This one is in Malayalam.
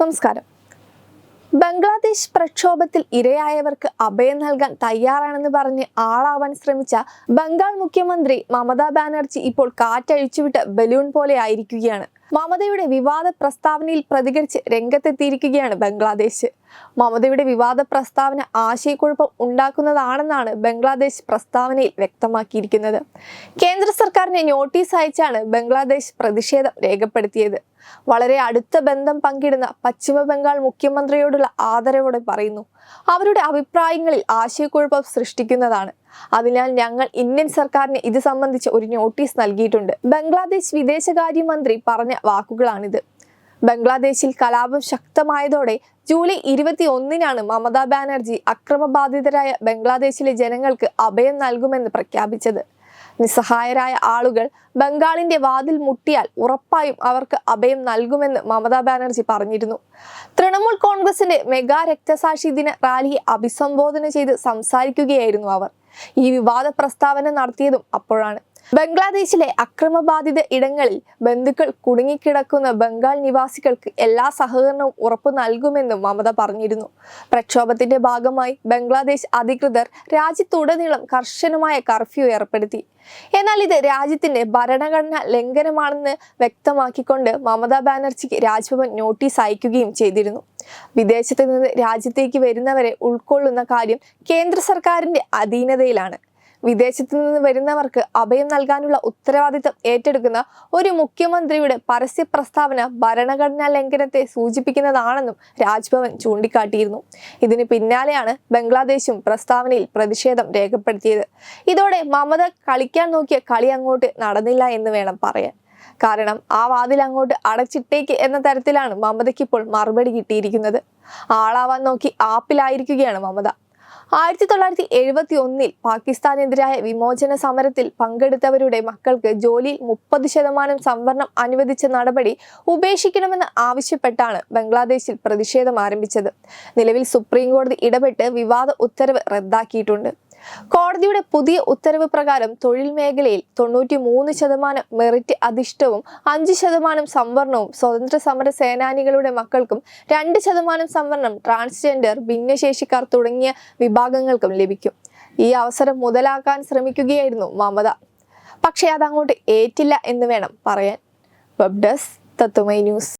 നമസ്കാരം. ബംഗ്ലാദേശ് പ്രക്ഷോഭത്തിൽ ഇരയായവർക്ക് അഭയം നൽകാൻ തയ്യാറാണെന്ന് പറഞ്ഞ് ആളാവാൻ ശ്രമിച്ച ബംഗാൾ മുഖ്യമന്ത്രി മമതാ ബാനർജി ഇപ്പോൾ കാറ്റഴിച്ചുവിട്ട ബലൂൺ പോലെ ആയിരിക്കുകയാണ്. മമതയുടെ വിവാദ പ്രസ്താവനയിൽ പ്രതികരിച്ച് രംഗത്തെത്തിയിരിക്കുകയാണ് ബംഗ്ലാദേശ്. മമതയുടെ വിവാദ പ്രസ്താവന ആശയക്കുഴപ്പം ഉണ്ടാക്കുന്നതാണെന്നാണ് ബംഗ്ലാദേശ് പ്രസ്താവനയിൽ വ്യക്തമാക്കിയിരിക്കുന്നത്. കേന്ദ്ര സർക്കാരിനെ നോട്ടീസ് അയച്ചാണ് ബംഗ്ലാദേശ് പ്രതിഷേധം രേഖപ്പെടുത്തിയത്. വളരെ അടുത്ത ബന്ധം പങ്കിടുന്ന പശ്ചിമ ബംഗാൾ മുഖ്യമന്ത്രിയോടുള്ള ആദരവോടെ പറയുന്നു. അവരുടെ അഭിപ്രായങ്ങളിൽ ആശയക്കുഴപ്പം സൃഷ്ടിക്കുന്നതാണ്. അതിനാൽ ഞങ്ങൾ ഇന്ത്യൻ സർക്കാരിന് ഇത് സംബന്ധിച്ച് ഒരു നോട്ടീസ് നൽകിയിട്ടുണ്ട്. ബംഗ്ലാദേശ് വിദേശകാര്യമന്ത്രി പറഞ്ഞ വാക്കുകളാണിത്. ബംഗ്ലാദേശിൽ കലാപം ശക്തമായതോടെ ജൂലൈ ഇരുപത്തി ഒന്നിനാണ് മമതാ ബാനർജി അക്രമബാധിതരായ ബംഗ്ലാദേശിലെ ജനങ്ങൾക്ക് അഭയം നൽകുമെന്ന് പ്രഖ്യാപിച്ചത്. നിസ്സഹായരായ ആളുകൾ ബംഗാളിന്റെ വാതിൽ മുട്ടിയാൽ ഉറപ്പായും അവർക്ക് അഭയം നൽകുമെന്ന് മമതാ ബാനർജി പറഞ്ഞിരുന്നു. തൃണമൂൽ കോൺഗ്രസിന്റെ മെഗാ രക്തസാക്ഷി ദിന റാലിയെ അഭിസംബോധന ചെയ്ത് സംസാരിക്കുകയായിരുന്നു അവർ. ഈ വിവാദ പ്രസ്താവന നടത്തിയതും അപ്പോഴാണ്. ബംഗ്ലാദേശിലെ അക്രമബാധിത ഇടങ്ങളിൽ ബന്ധുക്കൾ കുടുങ്ങിക്കിടക്കുന്ന ബംഗാൾ നിവാസികൾക്ക് എല്ലാ സഹകരണവും ഉറപ്പു നൽകുമെന്നും മമത പറഞ്ഞിരുന്നു. പ്രക്ഷോഭത്തിന്റെ ഭാഗമായി ബംഗ്ലാദേശ് അധികൃതർ രാജ്യത്തുടനീളം കർശനമായ കർഫ്യൂ ഏർപ്പെടുത്തി. എന്നാൽ ഇത് രാജ്യത്തിന്റെ ഭരണഘടന ലംഘനമാണെന്ന് വ്യക്തമാക്കിക്കൊണ്ട് മമതാ ബാനർജിക്ക് രാജ്ഭവൻ നോട്ടീസ് അയക്കുകയും ചെയ്തിരുന്നു. വിദേശത്ത് നിന്ന് രാജ്യത്തേക്ക് വരുന്നവരെ ഉൾക്കൊള്ളുന്ന കാര്യം കേന്ദ്ര സർക്കാരിന്റെ അധീനതയിലാണ്. വിദേശത്തു നിന്ന് വരുന്നവർക്ക് അഭയം നൽകാനുള്ള ഉത്തരവാദിത്തം ഏറ്റെടുക്കുന്ന ഒരു മുഖ്യമന്ത്രിയുടെ പരസ്യ പ്രസ്താവന ഭരണഘടനാ ലംഘനത്തെ സൂചിപ്പിക്കുന്നതാണെന്നും രാജ്ഭവൻ ചൂണ്ടിക്കാട്ടിയിരുന്നു. ഇതിന് പിന്നാലെയാണ് ബംഗ്ലാദേശും പ്രസ്താവനയിൽ പ്രതിഷേധം രേഖപ്പെടുത്തിയത്. ഇതോടെ മമത കളിക്കാൻ നോക്കിയ കളി അങ്ങോട്ട് നടന്നില്ല എന്ന് വേണം പറയാൻ. കാരണം ആ വാതിൽ അങ്ങോട്ട് അടച്ചിട്ടേക്ക് എന്ന തരത്തിലാണ് മമതയ്ക്ക് ഇപ്പോൾ മറുപടി കിട്ടിയിരിക്കുന്നത്. ആളാവാൻ നോക്കി ആപ്പിലായിരിക്കുകയാണ് മമത. ആയിരത്തി തൊള്ളായിരത്തി എഴുപത്തി ഒന്നിൽ പാകിസ്ഥാനെതിരായ വിമോചന സമരത്തിൽ പങ്കെടുത്തവരുടെ മക്കൾക്ക് ജോലിയിൽ മുപ്പത് ശതമാനം സംവരണം അനുവദിച്ച നടപടി ഉപേക്ഷിക്കണമെന്ന് ആവശ്യപ്പെട്ടാണ് ബംഗ്ലാദേശിൽ പ്രതിഷേധം ആരംഭിച്ചത്. നിലവിൽ സുപ്രീം കോടതി ഇടപെട്ട് വിവാദ ഉത്തരവ് റദ്ദാക്കിയിട്ടുണ്ട്. കോടതിയുടെ പുതിയ ഉത്തരവ് പ്രകാരം തൊഴിൽ മേഖലയിൽ തൊണ്ണൂറ്റി മൂന്ന് ശതമാനം മെറിറ്റ് അധിഷ്ഠവും അഞ്ച് ശതമാനം സംവരണവും സ്വതന്ത്ര സമര സേനാനികളുടെ മക്കൾക്കും രണ്ട് ശതമാനം സംവരണം ട്രാൻസ്ജെൻഡർ ഭിന്നശേഷിക്കാർ തുടങ്ങിയ വിഭാഗങ്ങൾക്കും ലഭിക്കും. ഈ അവസരം മുതലാക്കാൻ ശ്രമിക്കുകയായിരുന്നു മമത. പക്ഷേ അതങ്ങോട്ട് ഏറ്റില്ല എന്ന് വേണം പറയാൻ. വെബ് ഡെസ്ക് തത്വമൈ ന്യൂസ്